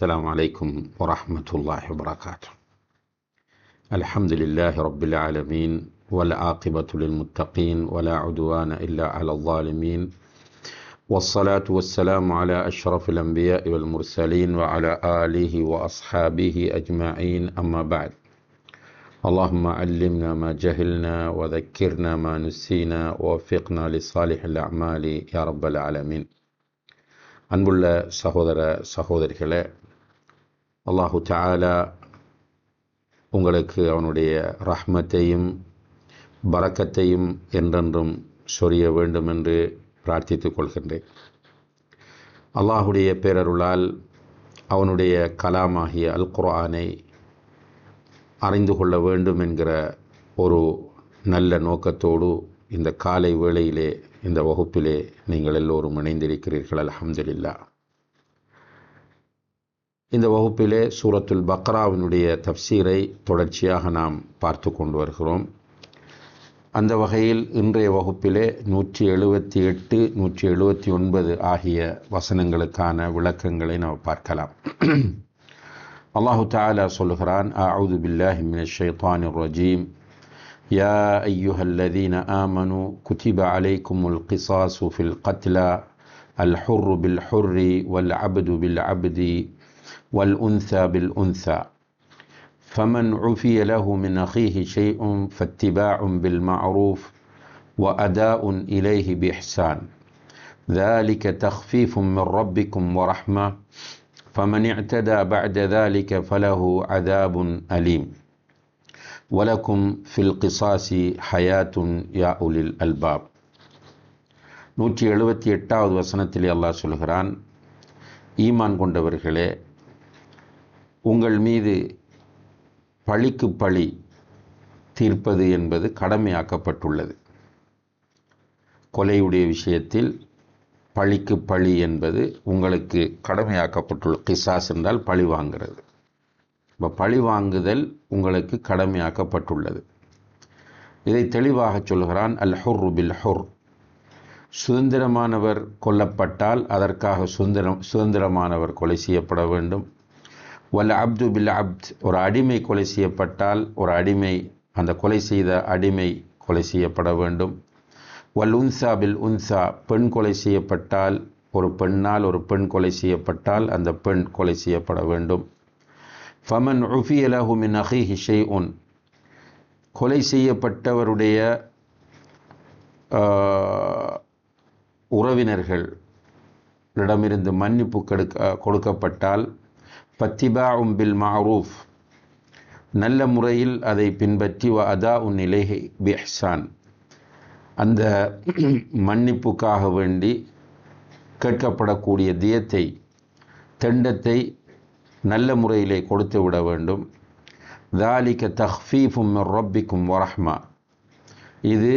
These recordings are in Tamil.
السلام عليكم ورحمة الله وبركاته الحمد لله رب العالمين والعاقبة للمتقين ولا عدوان إلا على الظالمين والصلاة والسلام على أشرف الأنبياء والمرسلين وعلى آله وأصحابه أجمعين أما بعد اللهم علمنا ما جهلنا وذكرنا ما نسينا ووفقنا لصالح الأعمال يا رب العالمين அன்புள்ள சகோதர சகோதரிகளே அல்லாஹு தாலா உங்களுக்கு அவனுடைய ரஹ்மத்தையும் பறக்கத்தையும் என்றென்றும் சொரிய வேண்டும் என்று பிரார்த்தித்துக் கொள்கின்றேன். அல்லாஹுடைய பேரருளால் அவனுடைய கலாமாகிய அல் குர்ஆனை அறிந்து கொள்ள வேண்டும் என்கிற ஒரு நல்ல நோக்கத்தோடு இந்த காலை வேளையிலே இந்த வகுப்பிலே நீங்கள் எல்லோரும் இணைந்திருக்கிறீர்கள். அலமதுல்லா இந்த வகுப்பிலே சூரத்துல் பக்ராவினுடைய தப்சீரை தொடர்ச்சியாக நாம் பார்த்து கொண்டு வருகிறோம் அந்த வகையில் இன்றைய வகுப்பிலே நூற்றி எழுபத்தி எட்டு நூற்றி எழுபத்தி ஒன்பது ஆகிய வசனங்களுக்கான விளக்கங்களை நாம் பார்க்கலாம் அல்லாஹு தாலா சொல்லுகிறான் அவுது பில்லாஹி மின ஷைத்தானிர் ரஜீம் يا أيها الذين آمنوا كتب عليكم القصاص في القتلى الحر بالحر والعبد بالعبد والأنثى بالأنثى فمن عفي له من أخيه شيء فاتباع بالمعروف وأداء إليه بإحسان ذلك تخفيف من ربكم ورحمة فمن اعتدى بعد ذلك فله عذاب أليم வலக்கும் ஃபில் கிசாசி ஹயாத்துன் யா உலில் அல்பாப் நூற்றி எழுபத்தி எட்டாவது வசனத்தில் அல்லாஹ் சொல்கிறான் ஈமான் கொண்டவர்களே உங்கள் மீது பழிக்கு பழி தீர்ப்பது என்பது கடமையாக்கப்பட்டுள்ளது. கொலையுடைய விஷயத்தில் பழிக்கு பழி என்பது உங்களுக்கு கடமையாக்கப்பட்டுள்ள கிசாஸ் என்றால் பழி வாங்கிறது. இப்போ பழி வாங்குதல் உங்களுக்கு கடமையாக்கப்பட்டுள்ளது. இதை தெளிவாக சொல்கிறான் அல் ஹுர் பில் ஹுர் சுதந்திரமானவர் கொல்லப்பட்டால் அதற்காக சுதந்திரம் சுதந்திரமானவர் கொலை செய்யப்பட வேண்டும். வல்ல அப்து பில் அப்த் ஒரு அடிமை கொலை செய்யப்பட்டால் ஒரு அடிமை அந்த கொலை செய்த அடிமை கொலை செய்யப்பட வேண்டும். வல் உன்சா பில் உன்சா பெண் கொலை செய்யப்பட்டால் ஒரு பெண்ணால் ஒரு பெண் கொலை செய்யப்பட்டால் அந்த பெண் கொலை செய்யப்பட வேண்டும். ஃபமன் உஃபிய லஹு அஹி ஹிஷை உன் கொலை செய்யப்பட்டவருடைய உறவினர்கள் இடமிருந்து மன்னிப்பு கெடுக்க கொடுக்கப்பட்டால் பத்திபாவும் பில் மாரூஃப் நல்ல முறையில் அதை பின்பற்றி வ அதா உன் நிலைகை பிஹ்சான். அந்த மன்னிப்புக்காக வேண்டி கேட்கப்படக்கூடிய தியத்தை தெண்டத்தை நல்ல முறையிலே கொடுத்து விட வேண்டும். தாலிக்க தஹ்ஃபீஃபும் ரப்பிக்கும் வரஹ்மா இது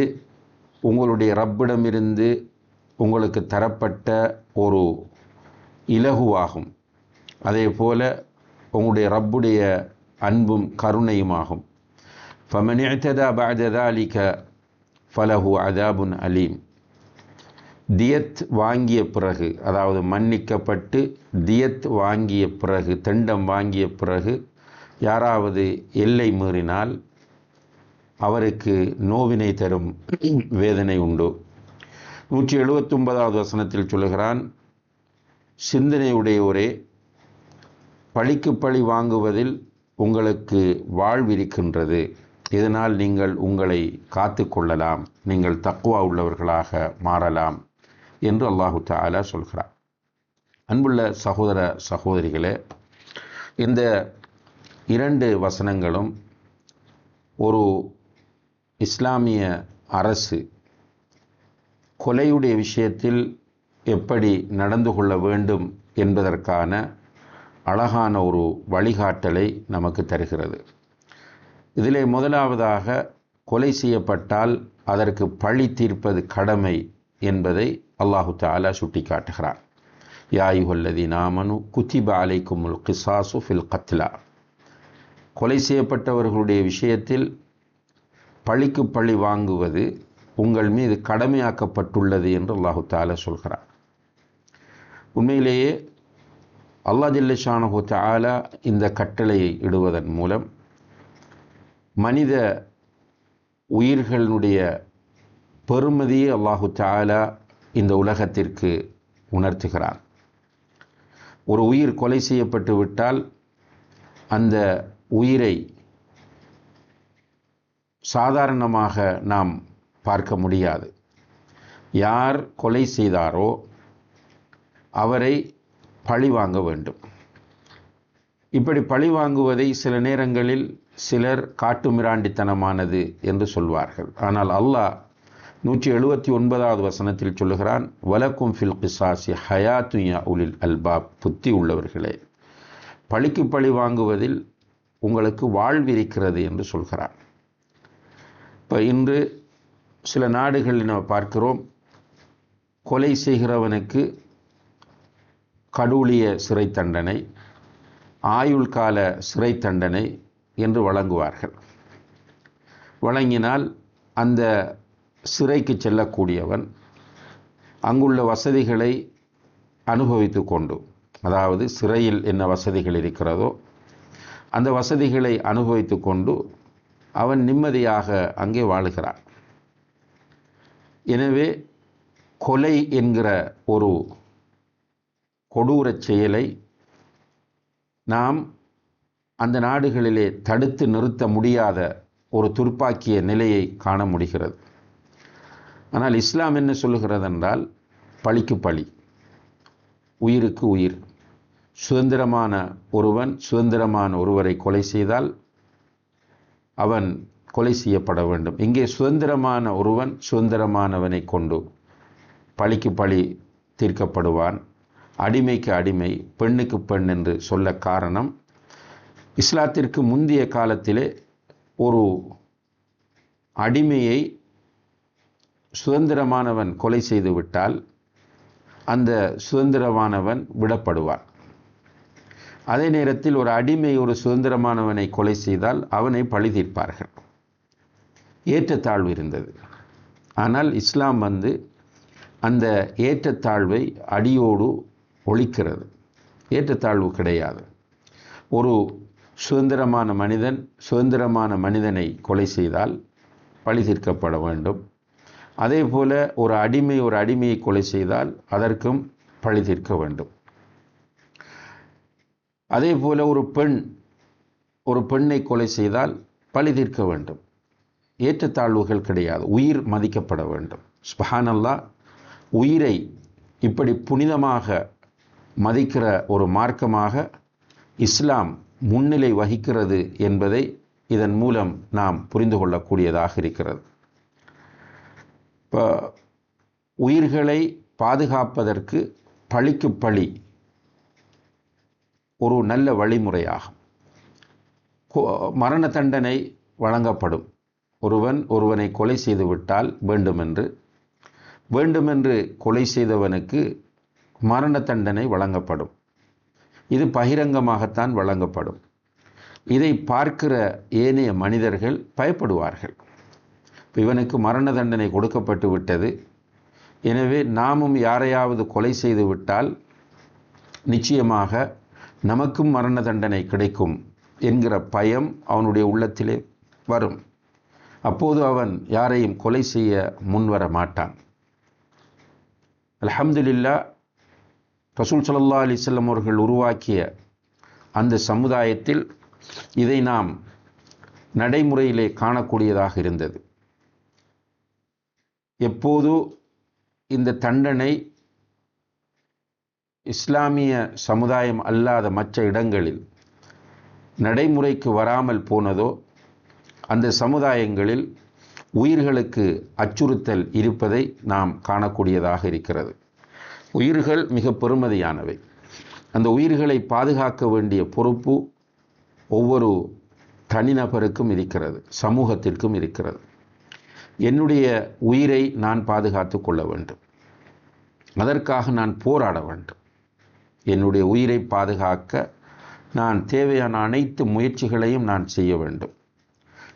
உங்களுடைய ரப்பிடமிருந்து உங்களுக்கு தரப்பட்ட ஒரு இலகுவாகும். அதே போல உங்களுடைய ரப்புடைய அன்பும் கருணையுமாகும். ஃபமனித்ததா அலிக ஃபலஹு அதாபுன் அலீம் தியத் வாங்கிய பிறகு அதாவது மன்னிக்கப்பட்டு தியத் வாங்கிய பிறகு தண்டம் வாங்கிய பிறகு யாராவது எல்லை மீறினால் அவருக்கு நோவினை தரும் வேதனை உண்டு. நூற்றி எழுபத்தொன்பதாவது வசனத்தில் சொல்லுகிறான் சிந்தனையுடையோரே பழிக்கு பழி வாங்குவதில் உங்களுக்கு வாழ்விருக்கின்றது. இதனால் நீங்கள் உங்களை காத்து கொள்ளலாம். நீங்கள் தக்குவா உள்ளவர்களாக மாறலாம் என்று அல்லாஹு தாலா சொல்கிறார். அன்புள்ள சகோதர சகோதரிகளே இந்த இரண்டு வசனங்களும் ஒரு இஸ்லாமிய அரசு கொலையுடைய விஷயத்தில் எப்படி நடந்து கொள்ள வேண்டும் என்பதற்கான அழகான ஒரு வழிகாட்டலை நமக்கு தருகிறது. இதிலே முதலாவதாக கொலை செய்யப்பட்டால் அதற்கு பழி தீர்ப்பது கடமை என்பதை அல்லாஹு தாலா சுட்டி காட்டுகிறார் யாயுகல்லதி நாமனு குத்திப அலைக்குமுல் கிசாசு ஃபில் கத்லா. கொலை செய்யப்பட்டவர்களுடைய விஷயத்தில் பழிக்கு பழி வாங்குவது உங்கள் மீது கடமையாக்கப்பட்டுள்ளது என்று அல்லாஹு தாலா சொல்கிறார் உண்மையிலேயே அல்லா ஜில்லஷானஹு தாலா இந்த கட்டளையை இடுவதன் மூலம் மனித உயிர்களுடைய பெருமதியை அல்லாஹு தாலா இந்த உலகத்திற்கு உணர்த்துகிறார் ஒரு உயிர் கொலை செய்யப்பட்டு விட்டால் அந்த உயிரை சாதாரணமாக நாம் பார்க்க முடியாது. யார் கொலை செய்தாரோ அவரை பழி வாங்க வேண்டும். இப்படி பழி வாங்குவதை சில நேரங்களில் சிலர் காட்டுமிராண்டித்தனமானது என்று சொல்வார்கள். ஆனால் அல்லாஹ் நூற்றி எழுபத்தி ஒன்பதாவது வசனத்தில் சொல்லுகிறான் வலக்கும் ஃபில் கிசாசி ஹயாத்துயா உலில் அல்பாப். புத்தி உள்ளவர்களே பழிக்கு பழி வாங்குவதில் உங்களுக்கு வாழ்விருக்கிறது என்று சொல்கிறான். இப்போ இன்று சில நாடுகளில் நம்ம பார்க்கிறோம் கொலை செய்கிறவனுக்கு கடூழிய சிறை தண்டனை ஆயுள் கால சிறை தண்டனை என்று வழங்குவார்கள். வழங்கினால் அந்த சிறைக்கு செல்லக்கூடியவன் அங்குள்ள வசதிகளை அனுபவித்து கொண்டு அதாவது சிறையில் என்ன வசதிகள் இருக்கிறதோ அந்த வசதிகளை அனுபவித்து கொண்டு அவன் நிம்மதியாக அங்கே வாழுகிறான். எனவே கொலை என்கிற ஒரு கொடூரச் செயலை நாம் அந்த நாடுகளிலே தடுத்து நிறுத்த முடியாத ஒரு துர்ப்பாக்கிய நிலையை காண முடிகிறது. ஆனால் இஸ்லாம் என்ன சொல்லுகிறது என்றால் பழிக்கு பழி உயிருக்கு உயிர். சுதந்திரமான ஒருவன் சுதந்திரமான ஒருவரை கொலை செய்தால் அவன் கொலை செய்யப்பட வேண்டும். இங்கே சுதந்திரமான ஒருவன் சுதந்திரமானவனை கொண்டு பழிக்கு பழி தீர்க்கப்படுவான். அடிமைக்கு அடிமை பெண்ணுக்கு பெண் என்று சொல்ல காரணம் இஸ்லாத்திற்கு முந்தைய காலத்திலே ஒரு அடிமையை சுதந்திரமானவன் கொலை செய்து விட்டால் அந்த சுதந்திரமானவன் விடப்படுவான். அதே நேரத்தில் ஒரு அடிமை ஒரு சுதந்திரமானவனை கொலை செய்தால் அவனை பழி தீர்ப்பார்கள். ஏற்றத்தாழ்வு இருந்தது. ஆனால் இஸ்லாம் வந்து அந்த ஏற்றத்தாழ்வை அடியோடு ஒழிக்கிறது. ஏற்றத்தாழ்வு கிடையாது. ஒரு சுதந்திரமான மனிதன் சுதந்திரமான மனிதனை கொலை செய்தால் பழி தீர்க்கப்பட வேண்டும். அதே போல் ஒரு அடிமை ஒரு அடிமையை கொலை செய்தால் அதற்கும் பழி தீர்க்க வேண்டும். அதே போல் ஒரு பெண் ஒரு பெண்ணை கொலை செய்தால் பழி தீர்க்க வேண்டும். ஏற்றத்தாழ்வுகள் கிடையாது. உயிர் மதிக்கப்பட வேண்டும். ஸ்பஹானல்லா உயிரை இப்படி புனிதமாக மதிக்கிற ஒரு மார்க்கமாக இஸ்லாம் முன்னிலை வகிக்கிறது என்பதை இதன் மூலம் நாம் புரிந்து கொள்ளக்கூடியதாக இருக்கிறது. இப்போ உயிர்களை பாதுகாப்பதற்கு பழிக்கு பழி ஒரு நல்ல வழிமுறையாகும். மரண தண்டனை வழங்கப்படும். ஒருவன் ஒருவனை கொலை செய்துவிட்டால் வேண்டுமென்று. வேண்டுமென்று கொலை செய்தவனுக்கு மரண தண்டனை வழங்கப்படும். இது பகிரங்கமாகத்தான் வழங்கப்படும். இதை பார்க்கிற ஏனைய மனிதர்கள் பயப்படுவார்கள். இவனுக்கு மரண தண்டனை கொடுக்கப்பட்டு விட்டது. எனவே நாமும் யாரையாவது கொலை செய்து விட்டால் நிச்சயமாக நமக்கும் மரண தண்டனை கிடைக்கும் என்கிற பயம் அவனுடைய உள்ளத்திலே வரும். அப்போது அவன் யாரையும் கொலை செய்ய முன்வர மாட்டான். அலமதுல்லா ரசூல் சல்லா அலிசல்லம் அவர்கள் உருவாக்கிய அந்த சமுதாயத்தில் இதை நாம் நடைமுறையிலே காணக்கூடியதாக இருந்தது. எப்போது இந்த தண்டனை இஸ்லாமிய சமுதாயம் அல்லாத மற்ற இடங்களில் நடைமுறைக்கு வராமல் போனதோ அந்த சமுதாயங்களில் உயிர்களுக்கு அச்சுறுத்தல் இருப்பதை நாம் காணக்கூடியதாக இருக்கிறது. உயிர்கள் மிக பெருமதியானவை. அந்த உயிர்களை பாதுகாக்க வேண்டிய பொறுப்பு ஒவ்வொரு தனிநபருக்கும் இருக்கிறது சமூகத்திற்கும் இருக்கிறது. என்னுடைய உயிரை நான் பாதுகாத்து கொள்ள வேண்டும். அதற்காக நான் போராட வேண்டும். என்னுடைய உயிரை பாதுகாக்க நான் தேவையான அனைத்து முயற்சிகளையும் நான் செய்ய வேண்டும்.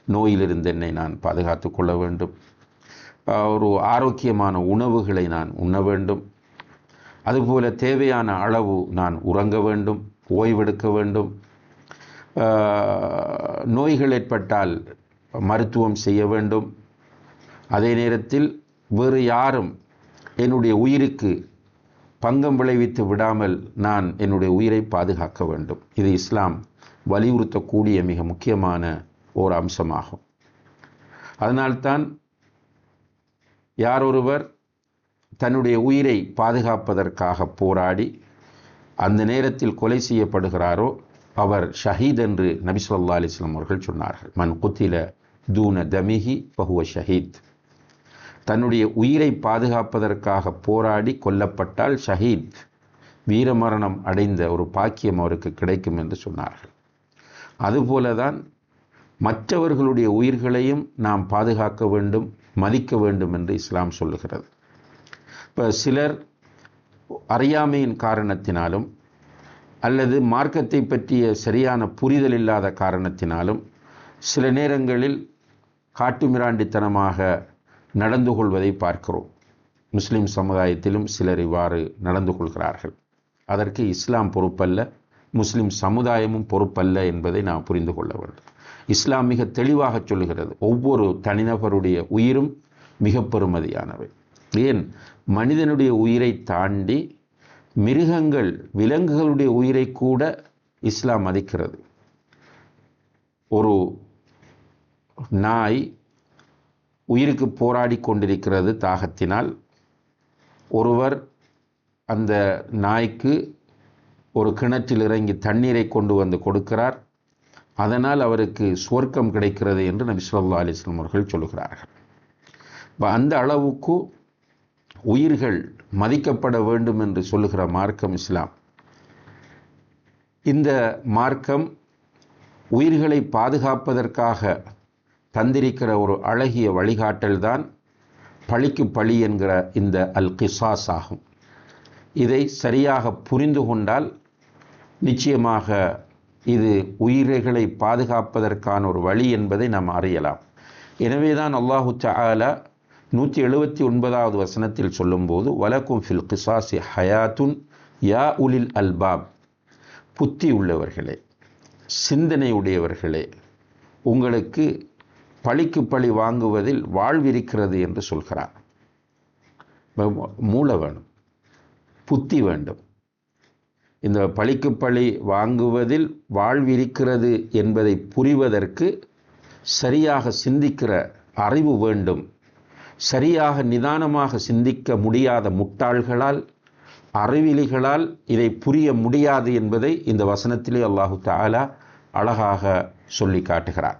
நோயிலிருந்து என்னை நான் பாதுகாத்து கொள்ள வேண்டும். ஒரு ஆரோக்கியமான உணவுகளை நான் உண்ண வேண்டும். அதுபோல தேவையான அளவு நான் உறங்க வேண்டும் ஓய்வெடுக்க வேண்டும். நோய்கள் ஏற்பட்டால் மருத்துவம் செய்ய வேண்டும். அதே நேரத்தில் வேறு யாரும் என்னுடைய உயிருக்கு பங்கம் விளைவித்து விடாமல் நான் என்னுடைய உயிரை பாதுகாக்க வேண்டும். இது இஸ்லாம் வலியுறுத்தக்கூடிய மிக முக்கியமான ஓர் அம்சமாகும். அதனால்தான் யாரொருவர் தன்னுடைய உயிரை பாதுகாப்பதற்காக போராடி அந்த நேரத்தில் கொலை செய்யப்படுகிறாரோ அவர் ஷஹீத் என்று நபிசுல்லா அலிஸ்லாம் அவர்கள் சொன்னார்கள். மன் குத்தில தூன தமிஹி பகுவ ஷஹீத். தன்னுடைய உயிரை பாதுகாப்பதற்காக போராடி கொல்லப்பட்டால் ஷஹீத் வீரமரணம் அடைந்த ஒரு பாக்கியம் அவருக்கு கிடைக்கும் என்று சொன்னார்கள். அதுபோல தான் மற்றவர்களுடைய உயிர்களையும் நாம் பாதுகாக்க வேண்டும் மதிக்க வேண்டும் என்று இஸ்லாம் சொல்லுகிறது. இப்போ சிலர் அறியாமையின் காரணத்தினாலும் அல்லது மார்க்கத்தை பற்றிய சரியான புரிதல் இல்லாத காரணத்தினாலும் சில நேரங்களில் காட்டுமிராண்டித்தனமாக நடந்து கொள்வதை பார்க்கிறோம். முஸ்லிம் சமுதாயத்திலும் சிலர் இவ்வாறு நடந்து கொள்கிறார்கள். அதற்கு இஸ்லாம் பொறுப்பல்ல முஸ்லிம் சமுதாயமும் பொறுப்பல்ல என்பதை நாம் புரிந்து கொள்ள வேண்டும். இஸ்லாம் மிக தெளிவாக சொல்லுகிறது. ஒவ்வொரு தனிநபருடைய உயிரும் மிக பெருமதியானவை ஏன்? மனிதனுடைய உயிரை தாண்டி மிருகங்கள் விலங்குகளுடைய உயிரை கூட இஸ்லாம் மதிக்கிறது. ஒரு நாய் உயிருக்கு போராடி கொண்டிருக்கிறது தாகத்தினால். ஒருவர் அந்த நாய்க்கு ஒரு கிணற்றில் இறங்கி தண்ணீரை கொண்டு வந்து கொடுக்கிறார். அதனால் அவருக்கு சுவர்க்கம் கிடைக்கிறது என்று நபி சொல்லா அலிஸ்லாம் அவர்கள் சொல்கிறார்கள் இப்போ அந்த அளவுக்கு உயிர்கள் மதிக்கப்பட வேண்டும் என்று சொல்லுகிற மார்க்கம் இஸ்லாம். இந்த மார்க்கம் உயிர்களை பாதுகாப்பதற்காக தந்திருக்கிற ஒரு அழகிய வழிகாட்டல்தான் பழிக்கு பழி என்கிற இந்த அல் கிசாஸ் ஆகும். இதை சரியாக புரிந்து கொண்டால் நிச்சயமாக இது உயிர்களை பாதுகாப்பதற்கான ஒரு வழி என்பதை நாம் அறியலாம். எனவே தான் அல்லாஹு சாலா நூற்றி எழுபத்தி ஒன்பதாவது வசனத்தில் சொல்லும்போது வலக்கும் ஃபில் கிசாசி ஹயாத்துன் யா உலில் அல்பாப். புத்தி உள்ளவர்களே சிந்தனை உடையவர்களே உங்களுக்கு பழிக்கு பழி வாங்குவதில் வாழ்விருக்கிறது என்று சொல்கிறார். மூளை வேணும் புத்தி வேண்டும். இந்த பழிக்கு பழி வாங்குவதில் வாழ்விருக்கிறது என்பதை புரிவதற்கு சரியாக சிந்திக்கிற அறிவு வேண்டும். சரியாக நிதானமாக சிந்திக்க முடியாத முட்டாள்களால் அறிவிலிகளால் இதை புரிய முடியாது என்பதை இந்த வசனத்திலே அல்லாஹு தாலா அழகாக சொல்லி காட்டுகிறார்.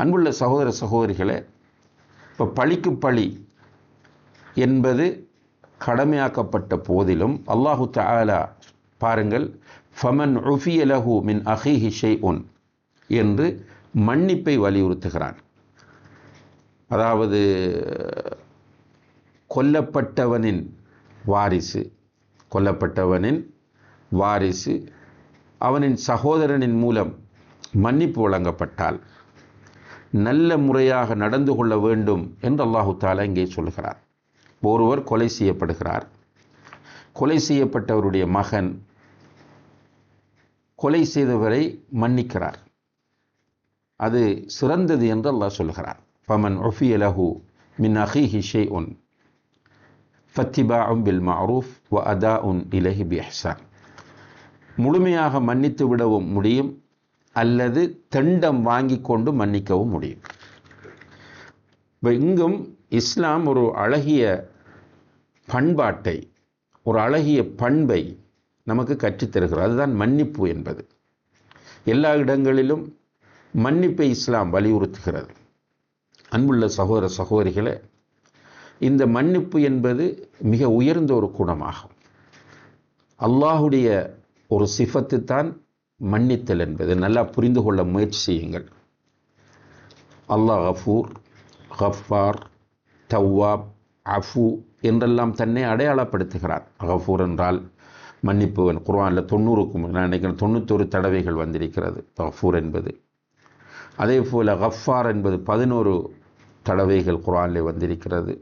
அன்புள்ள சகோதர சகோதரிகளே இப்போ பழிக்கு பழி என்பது கடமையாக்கப்பட்ட போதிலும் அல்லாஹு தாலா பாருங்கள் ஃபமன் உஃபியலஹு மின் அஹிஹி ஷெய் உன் என்று மன்னிப்பை வலியுறுத்துகிறான். அதாவது கொல்லப்பட்டவனின் வாரிசு கொல்லப்பட்டவனின் வாரிசு அவனின் சகோதரனின் மூலம் மன்னிப்பு வழங்கப்பட்டால் நல்ல முறையாக நடந்து கொள்ள வேண்டும் என்று அல்லாஹு தாலா இங்கே சொல்கிறார் ஒருவர் கொலை செய்யப்படுகிறார். கொலை செய்யப்பட்டவருடைய மகன் கொலை செய்தவரை மன்னிக்கிறார். அது சிறந்தது என்று அல்லாஹ் சொல்கிறார் ஃபமன் ஒஃபிய லஹு மின் அஹிஹி ஷே உன் ஃபத்திபாஉம் பில் மஅரூஃப் வ அதா உன் இலஹி பி இஹ்சான் முழுமையாக மன்னித்து விடவும் முடியும் அல்லது தண்டம் வாங்கி கொண்டு மன்னிக்கவும் முடியும். இப்போ இங்கும் இஸ்லாம் ஒரு அழகிய பண்பாட்டை ஒரு அழகிய பண்பை நமக்கு கற்றுத்தருகிறது. அதுதான் மன்னிப்பு என்பது. எல்லா இடங்களிலும் மன்னிப்பை இஸ்லாம் வலியுறுத்துகிறது. அன்புள்ள சகோதர சகோதரிகளே இந்த மன்னிப்பு என்பது மிக உயர்ந்த ஒரு குணமாகும். அல்லாஹுடைய ஒரு சிஃபத்து தான் மன்னித்தல் என்பது. நல்லா புரிந்து கொள்ள முயற்சி செய்யுங்கள். அல்லாஹ் கஃபூர் ஹஃபார் தவ்வாப் அஃபு என்றெல்லாம் தன்னை அடையாளப்படுத்துகிறார். அகஃபூர் என்றால் மன்னிப்புவன் குர்வானில் தொண்ணூறுக்கும் நான் நினைக்கிறேன் தொண்ணூத்தொரு தடவைகள் வந்திருக்கிறது கஃபூர் என்பது. அதே போல் ஹஃபார் என்பது பதினோரு தடவைகள் குரானில் வந்திருக்கிறது.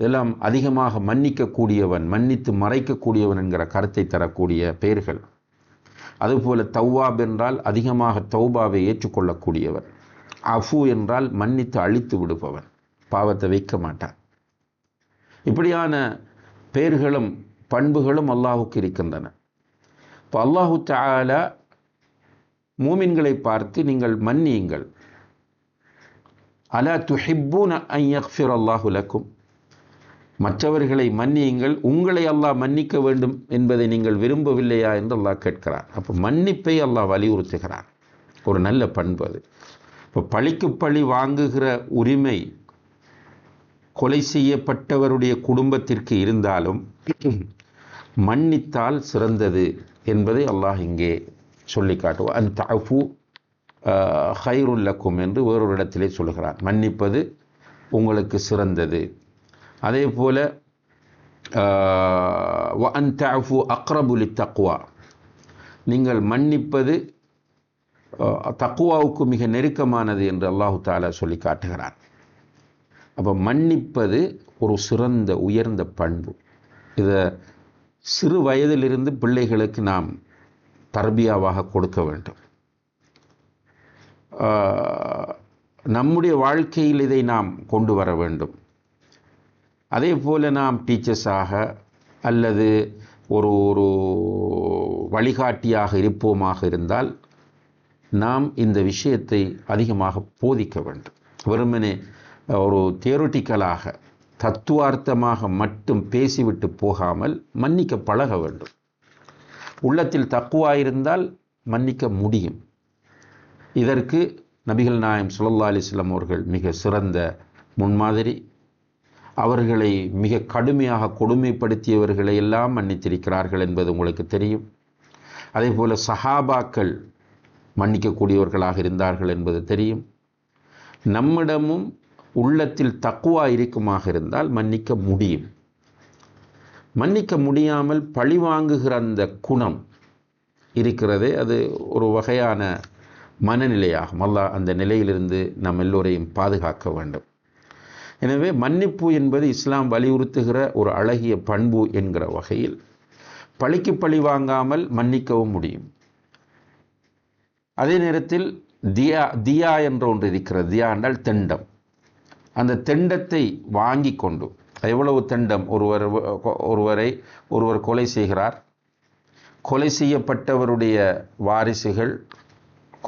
இதெல்லாம் அதிகமாக மன்னிக்கக்கூடியவன் மன்னித்து மறைக்கக்கூடியவன் என்கிற கருத்தை தரக்கூடிய பெயர்கள். அதுபோல தௌவாப் என்றால் அதிகமாக தௌபாவை ஏற்றுக்கொள்ளக்கூடியவர் அஃபு என்றால் மன்னித்து அழித்து விடுபவன். பாவத்தை வைக்க மாட்டான். இப்படியான பெயர்களும் பண்புகளும் அல்லாஹுக்கு இருக்கின்றன. இப்போ அல்லாஹு தாலா மூமின்களை பார்த்து நீங்கள் மன்னியுங்கள். அலா துஹிப்பூன ஐயக்ஃபிர் அல்லாஹு லக்கும். மற்றவர்களை மன்னியுங்கள் உங்களை அல்லாஹ் மன்னிக்க வேண்டும் என்பதை நீங்கள் விரும்பவில்லையா என்று அல்லாஹ் கேட்கிறார் அப்போ மன்னிப்பை அல்லாஹ் வலியுறுத்துகிறார் ஒரு நல்ல பண்பு அது. இப்போ பழிக்கு பழி வாங்குகிற உரிமை கொலை செய்யப்பட்டவருடைய குடும்பத்திற்கு இருந்தாலும் மன்னித்தால் சிறந்தது என்பதை அல்லாஹ் இங்கே சொல்லி காட்டுவோம் அன் தஃபு ஹைருல்லக்கும் என்று வேறொரு இடத்திலே சொல்கிறார் மன்னிப்பது உங்களுக்கு சிறந்தது. அதே போல் அன்டாஃபு அக்ரபுலி தக்குவா நீங்கள் மன்னிப்பது தக்குவாவுக்கு மிக நெருக்கமானது என்று அல்லாஹு தாலா சொல்லி காட்டுகிறார். அப்போ மன்னிப்பது ஒரு சிறந்த உயர்ந்த பண்பு. இதை சிறு வயதிலிருந்து பிள்ளைகளுக்கு நாம் தர்பியாவாக கொடுக்க வேண்டும். நம்முடைய வாழ்க்கையில் இதை நாம் கொண்டு வர வேண்டும். அதே போல் நாம் டீச்சர்ஸாக அல்லது ஒரு ஒரு வழிகாட்டியாக இருப்போமாக இருந்தால் நாம் இந்த விஷயத்தை அதிகமாக போதிக்க வேண்டும். வெறுமனே ஒரு தியோரிட்டிக்கலாக தத்துவார்த்தமாக மட்டும் பேசிவிட்டு போகாமல் மன்னிக்க பழக வேண்டும். உள்ளத்தில் தக்குவா இருந்தால் மன்னிக்க முடியும். இதற்கு நபிகள் நாயம் சுல்லா அலிஸ்லாம் அவர்கள் மிக சிறந்த முன்மாதிரி. அவர்களை மிக கடுமையாக கொடுமைப்படுத்தியவர்களை எல்லாம் மன்னித்திருக்கிறார்கள் என்பது உங்களுக்கு தெரியும். அதே போல் சஹாபாக்கள் மன்னிக்கக்கூடியவர்களாக இருந்தார்கள் என்பது தெரியும். நம்மிடமும் உள்ளத்தில் தக்குவா இருக்குமாக இருந்தால் மன்னிக்க முடியும். மன்னிக்க முடியாமல் பழிவாங்குகிற அந்த குணம் இருக்கிறதே அது ஒரு வகையான மனநிலையாகும். அல்லாஹ் அந்த நிலையிலிருந்து நம் எல்லோரையும் பாதுகாக்க வேண்டும். எனவே மன்னிப்பு என்பது இஸ்லாம் வலியுறுத்துகிற ஒரு அழகிய பண்பு என்கிற வகையில் பழிக்கு பழி வாங்காமல் மன்னிக்கவும் முடியும். அதே நேரத்தில் தியா தியா என்ற ஒன்று இருக்கிறது. தியா என்றால் தெண்டம். அந்த தெண்டத்தை வாங்கி கொண்டு எவ்வளவு தெண்டம்? ஒருவர் ஒருவரை ஒருவர் கொலை செய்கிறார். கொலை செய்யப்பட்டவருடைய வாரிசுகள்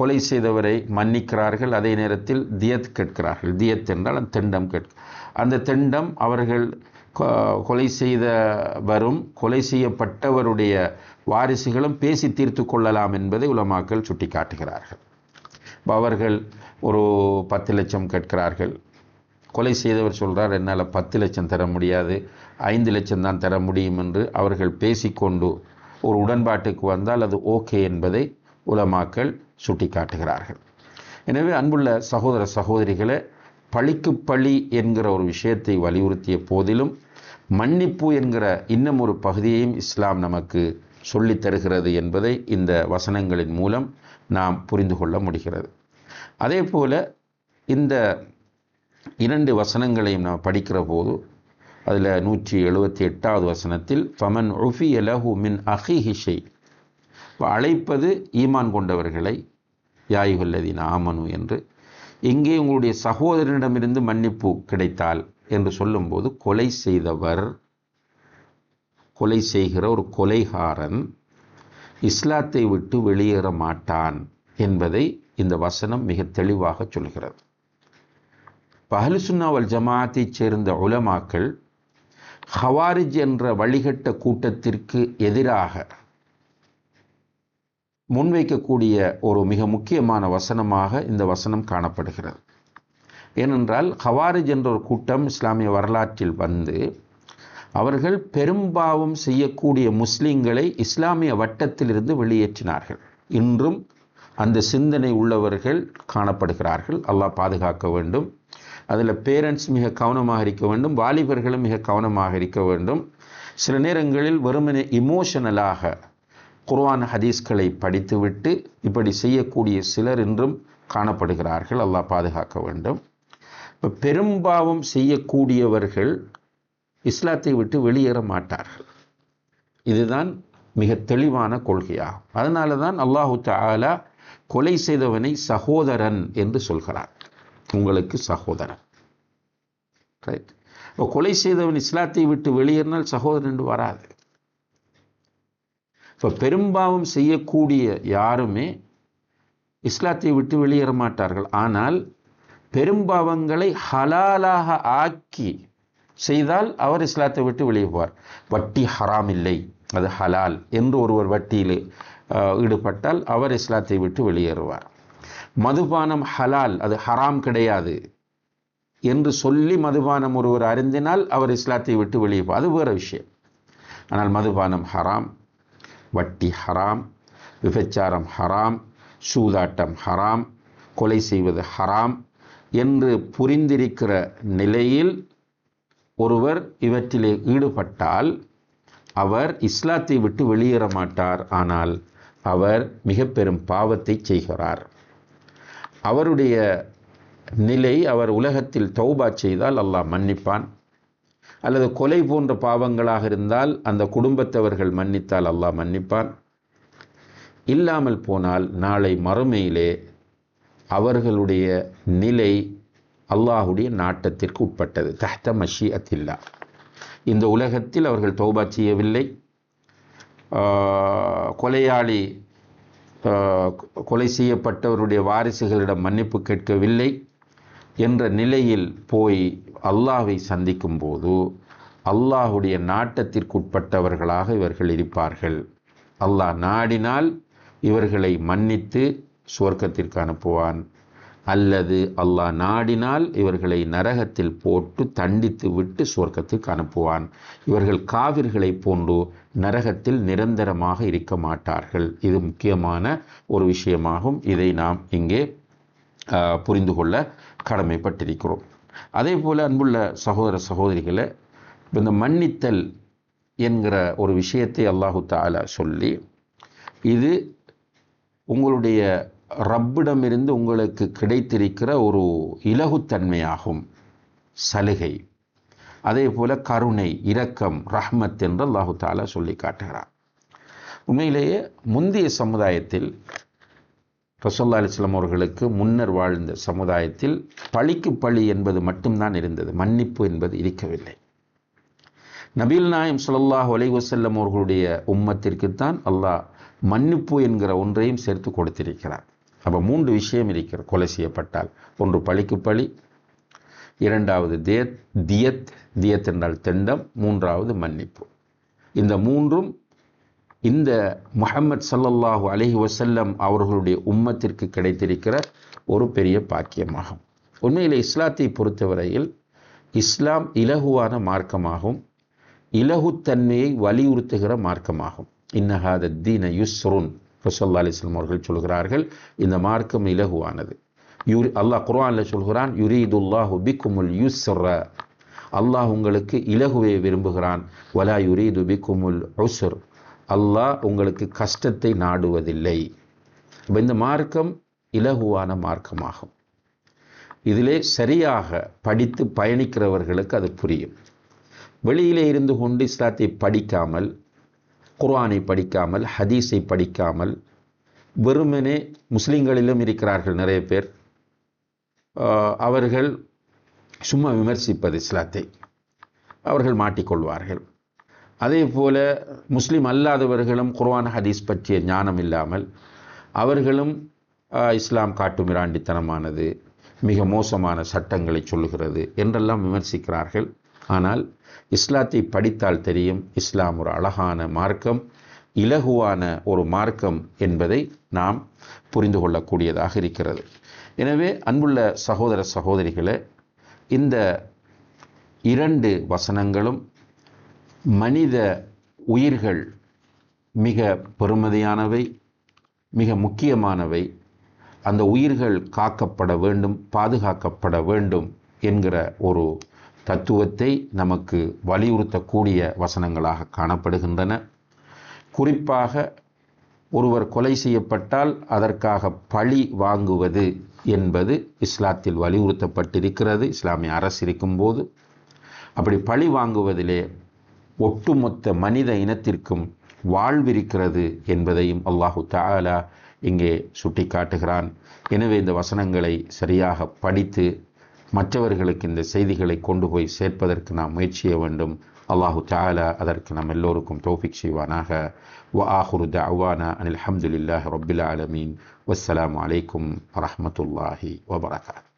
கொலை செய்தவரை மன்னிக்கிறார்கள். அதே நேரத்தில் தியத் கேட்கிறார்கள். தியத் என்றால் அந்த தெண்டம் கேட்க அந்த தெண்டம் அவர்கள் கொலை செய்த வரும் கொலை செய்யப்பட்டவருடைய வாரிசுகளும் பேசி தீர்த்து கொள்ளலாம் என்பதை உலமாக்கள் சுட்டி காட்டுகிறார்கள் அவர்கள் ஒரு பத்து லட்சம் கேட்கிறார்கள். கொலை செய்தவர் சொல்கிறார் என்னால் பத்து லட்சம் தர முடியாது. ஐந்து லட்சம் தான் தர முடியும் என்று அவர்கள் பேசிக்கொண்டு ஒரு உடன்பாட்டுக்கு வந்தால் அது ஓகே என்பதை உலமாக்கள் சுட்டிக்காட்டுகிறார்கள். எனவே அன்புள்ள சகோதர சகோதரிகளை பழிக்கு பழி என்கிற ஒரு விஷயத்தை வலியுறுத்திய போதிலும் மன்னிப்பு என்கிற இன்னும் ஒரு பகுதியையும் இஸ்லாம் நமக்கு சொல்லித் தருகிறது என்பதை இந்த வசனங்களின் மூலம் நாம் புரிந்து கொள்ள முடிகிறது. அதே போல் இந்த இரண்டு வசனங்களையும் நாம் படிக்கிற போது அதில் நூற்றி எழுபத்தி எட்டாவது வசனத்தில் ஃபமன் உஃபி லஹு மின் அஹி ஹிஷை அழைப்பது ஈமான் கொண்டவர்களை யாயுகல்லதீன் ஆமனு என்று. இங்கே உங்களுடைய சகோதரனிடமிருந்து மன்னிப்பு கிடைத்தால் என்று சொல்லும்போது கொலை செய்தவர் கொலை செய்கிற ஒரு கொலைகாரன் இஸ்லாத்தை விட்டு வெளியேற மாட்டான் என்பதை இந்த வசனம் மிக தெளிவாக சொல்கிறது. பஹலுசுன்னாவல் ஜமாத்தைச் சேர்ந்த உலமாக்கள் ஹவாரிஜ் என்ற வழிகட்ட கூட்டத்திற்கு எதிராக முன்வைக்கக்கூடிய ஒரு மிக முக்கியமான வசனமாக இந்த வசனம் காணப்படுகிறது. ஏனென்றால் ஹவாரிஜ் என்ற ஒரு கூட்டம் இஸ்லாமிய வரலாற்றில் வந்து அவர்கள் பெரும்பாவம் செய்யக்கூடிய முஸ்லீம்களை இஸ்லாமிய வட்டத்திலிருந்து வெளியேற்றினார்கள். இன்றும் அந்த சிந்தனை உள்ளவர்கள் காணப்படுகிறார்கள். அல்லாஹ் பாதுகாக்க வேண்டும். அதில் பேரண்ட்ஸ் மிக கவனமாக இருக்க வேண்டும். வாலிபர்களும் மிக கவனமாக இருக்க வேண்டும். சில நேரங்களில் வெறுமனே இமோஷனலாக குர்ஆன் ஹதீஸ்களை படித்துவிட்டு இப்படி செய்யக்கூடிய சிலர் இன்றும் காணப்படுகிறார்கள். அல்லாஹ் பாதுகாக்க வேண்டும். இப்போ பெரும்பாவம் செய்யக்கூடியவர்கள் இஸ்லாத்தை விட்டு வெளியேற மாட்டார்கள். இதுதான் மிக தெளிவான கொள்கையாகும். அதனால தான் அல்லாஹு தாலா கொலை செய்தவனை சகோதரன் என்று சொல்கிறார். உங்களுக்கு சகோதரன். ரைட் இப்போ கொலை செய்தவன் இஸ்லாத்தை விட்டு வெளியேறினால் சகோதரன் என்று வராது. இப்போ பெரும்பாவம் செய்யக்கூடிய யாருமே இஸ்லாத்தை விட்டு வெளியேற மாட்டார்கள். ஆனால் பெரும்பாவங்களை ஹலாலாக ஆக்கி செய்தால் அவர் இஸ்லாத்தை விட்டு வெளியே போவார். வட்டி ஹராம் இல்லை அது ஹலால் என்று ஒருவர் வட்டியில் ஈடுபட்டால் அவர் இஸ்லாத்தை விட்டு வெளியேறுவார். மதுபானம் ஹலால் அது ஹராம் கிடையாது என்று சொல்லி மதுபானம் ஒருவர் அறிந்தினால் அவர் இஸ்லாத்தை விட்டு வெளியே அது வேறு விஷயம். ஆனால் மதுபானம் ஹராம் வட்டி ஹராம் விபச்சாரம் ஹராம் சூதாட்டம் ஹராம் கொலை செய்வது ஹராம் என்று புரிந்திருக்கிற நிலையில் ஒருவர் இவற்றிலே ஈடுபட்டால் அவர் இஸ்லாத்தை விட்டு வெளியேற மாட்டார். ஆனால் அவர் மிக பெரும் பாவத்தை செய்கிறார். அவருடைய நிலை அவர் உலகத்தில் தௌபா செய்தால் அல்லாஹ் மன்னிப்பான். அல்லது கொலை போன்ற பாவங்களாக இருந்தால் அந்த குடும்பத்தவர்கள் மன்னித்தால் அல்லாஹ் மன்னிப்பான். இல்லாமல் போனால் நாளை மறுமையிலே அவர்களுடைய நிலை அல்லாஹுடைய நாட்டத்திற்கு உட்பட்டது. தஹ்த மஷி அத்தில்லா இந்த உலகத்தில் அவர்கள் தௌபா செய்யவில்லை. கொலையாளி கொலை செய்யப்பட்டவருடைய வாரிசுகளிடம் மன்னிப்பு கேட்கவில்லை என்ற நிலையில் போய் அல்லாஹை சந்திக்கும் போது அல்லாஹுடைய நாட்டத்திற்குட்பட்டவர்களாக இவர்கள் இருப்பார்கள். அல்லாஹ் நாடினால் இவர்களை மன்னித்து சுவர்க்கத்திற்கு அனுப்புவான். அல்லது அல்லாஹ் நாடினால் இவர்களை நரகத்தில் போட்டு தண்டித்து விட்டு சுவர்க்கத்துக்கு அனுப்புவான். இவர்கள் காவிர்களை போன்று நரகத்தில் நிரந்தரமாக இருக்க மாட்டார்கள். இது முக்கியமான ஒரு விஷயமாகும். இதை நாம் இங்கே புரிந்து கொள்ள கடமைப்பட்டிருக்கிறோம். அதே போல் அன்புள்ள சகோதர சகோதரிகளை இந்த மன்னித்தல் என்கிற ஒரு விஷயத்தை அல்லாஹு தாலா சொல்லி இது உங்களுடைய ரப்பிடமிருந்து உங்களுக்கு கிடைத்திருக்கிற ஒரு இலகுத்தன்மையாகும். சலுகை. அதே போல் கருணை இரக்கம் ரஹ்மத் என்று அல்லாஹு தாலா சொல்லி காட்டுகிறார். உண்மையிலேயே முந்தைய சமுதாயத்தில் ரசோல்லா அலிஸ்லாம் அவர்களுக்கு முன்னர் வாழ்ந்த சமுதாயத்தில் பழிக்கு பழி என்பது மட்டும்தான் இருந்தது மன்னிப்பு என்பது இருக்கவில்லை. நபீல் நாயம் சுல்லாஹ் ஒலைவசல்லம் அவர்களுடைய உம்மத்திற்குத்தான் அல்லாஹ் மன்னிப்பு என்கிற ஒன்றையும் சேர்த்து கொடுத்திருக்கிறார். அப்போ மூன்று விஷயம் இருக்கிறது கொலை செய்யப்பட்டால். ஒன்று பழிக்கு பழி இரண்டாவது தேத் தியத் தியத் என்றால் தெண்டம் மூன்றாவது மன்னிப்பு. இந்த மூன்றும் இந்த முகமது சல்லல்லாஹு அலஹி வசல்லம் அவர்களுடைய உம்மத்திற்கு கிடைத்திருக்கிற ஒரு பெரிய பாக்கியமாகும். உண்மையில் இஸ்லாத்தை பொறுத்தவரையில் இஸ்லாம் இலகுவான மார்க்கமாகும். இலகுத்தன்மையை வலியுறுத்துகிற மார்க்கமாகும். இன்னஹாத தீன யுஸ்ருன் ரசல்லா அலிஸ்லாம் அவர்கள் சொல்கிறார்கள் இந்த மார்க்கம் இலகுவானது. யூரி அல்லாஹ் குர்ஆனில் சொல்கிறான் யுரீதுல்லாஹு பிக்குமுல் யுஸ்ர. அல்லாஹ் உங்களுக்கு இலகுவை விரும்புகிறான். வலா யுரீது பிக்குமுல் உசுர் அல்லாஹ் உங்களுக்கு கஷ்டத்தை நாடுவதில்லை. இந்த மார்க்கம் இலகுவான மார்க்கமாகும். இதிலே சரியாக படித்து பயணிக்கிறவர்களுக்கு அது புரியும். வெளியிலே இருந்து கொண்டு இஸ்லாத்தை படிக்காமல் குர்ஆனை படிக்காமல் ஹதீஸை படிக்காமல் வெறுமனே முஸ்லீம்களிலும் இருக்கிறார்கள் நிறைய பேர். அவர்கள் சும்மா விமர்சிப்பது இஸ்லாத்தை. அவர்கள் மாட்டிக்கொள்வார்கள். அதே போல் முஸ்லீம் அல்லாதவர்களும் குர்வான் ஹதீஸ் பற்றிய ஞானம் இல்லாமல் அவர்களும் இஸ்லாம் காட்டுமிராண்டித்தனமானது மிக மோசமான சட்டங்களை சொல்லுகிறது என்றெல்லாம் விமர்சிக்கிறார்கள். ஆனால் இஸ்லாத்தை படித்தால் தெரியும் இஸ்லாம் ஒரு அழகான மார்க்கம் இலகுவான ஒரு மார்க்கம் என்பதை நாம் புரிந்து கொள்ளக்கூடியதாக இருக்கிறது. எனவே அன்புள்ள சகோதர சகோதரிகளே இந்த இரண்டு வசனங்களும் மனித உயிர்கள் மிக பெருமதியானவை மிக முக்கியமானவை. அந்த உயிர்கள் காக்கப்பட வேண்டும் பாதுகாக்கப்பட வேண்டும் என்கிற ஒரு தத்துவத்தை நமக்கு வலியுறுத்தக்கூடிய வசனங்களாக காணப்படுகின்றன. குறிப்பாக ஒருவர் கொலை செய்யப்பட்டால் அதற்காக பழி வாங்குவது என்பது இஸ்லாத்தில் வலியுறுத்தப்பட்டிருக்கிறது. இஸ்லாமிய அரசு இருக்கும்போது அப்படி பழி வாங்குவதிலே ஒட்டுமொத்த மனித இனத்திற்கும் வாழ்விருக்கிறது என்பதையும் அல்லாஹு தாலா இங்கே சுட்டி காட்டுகிறான் எனவே இந்த வசனங்களை சரியாக படித்து மற்றவர்களுக்கு இந்த செய்திகளை கொண்டு போய் சேர்ப்பதற்கு நாம் முயற்சிய வேண்டும். அல்லாஹு தாலா அதற்கு நம் எல்லோருக்கும் தோஃபிக் செய்வானாக. வ ஆஹுரு தஅவானா அனில் ஹம்துலில்லாஹி ரொபில் ஆலமீன். வஸ்ஸலாம் அலைக்கும் வரமத்துல்லாஹி வபரகாத்.